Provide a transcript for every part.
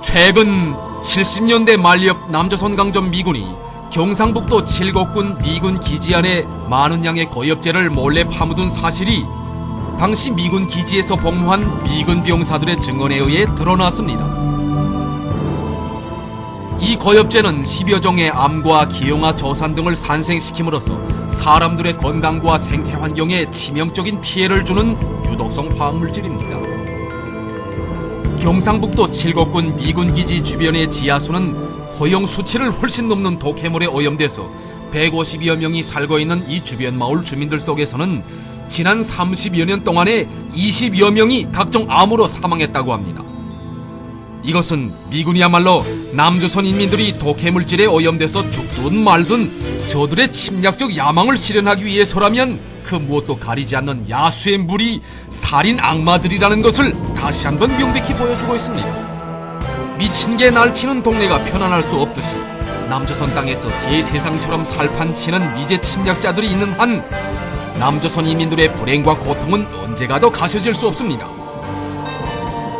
최근 70년대 말엽 남조선 강점 미군이 경상북도 칠곡군 미군 기지 안에 많은 양의 거엽제를 몰래 파묻은 사실이 당시 미군 기지에서 복무한 미군 병사들의 증언에 의해 드러났습니다. 이 거엽제는 10여 종의 암과 기형아 저산 등을 산생시킴으로써 사람들의 건강과 생태 환경에 치명적인 피해를 주는 유독성 화학물질입니다. 경상북도 칠곡군 미군 기지 주변의 지하수는 허용 수치를 훨씬 넘는 독해물에 오염돼서 150여 명이 살고 있는 이 주변 마을 주민들 속에서는 지난 30여 년 동안에 20여 명이 각종 암으로 사망했다고 합니다. 이것은 미군이야말로 남조선 인민들이 독해물질에 오염돼서 죽든 말든 저들의 침략적 야망을 실현하기 위해서라면 그 무엇도 가리지 않는 야수의 물이 살인 악마들이라는 것을 다시 한번 명백히 보여주고 있습니다. 미친 개 날치는 동네가 편안할 수 없듯이 남조선 땅에서 제 세상처럼 살판치는 미제 침략자들이 있는 한 남조선 인민들의 불행과 고통은 언제 가도 가셔질 수 없습니다.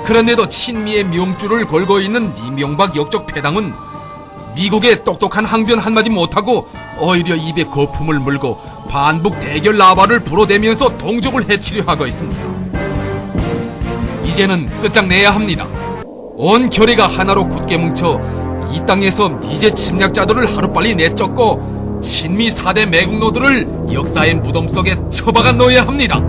그런데도 친미의 명줄을 걸고 있는 이명박 역적 패당은 미국의 똑똑한 항변 한마디 못하고 오히려 입에 거품을 물고 반북 대결 라바를 불어대면서 동족을 해치려 하고 있습니다. 이제는 끝장내야 합니다. 온 결의가 하나로 굳게 뭉쳐 이 땅에서 미제 침략자들을 하루빨리 내쫓고 친미 4대 매국노들을 역사의 무덤 속에 처박아 놓아야 합니다.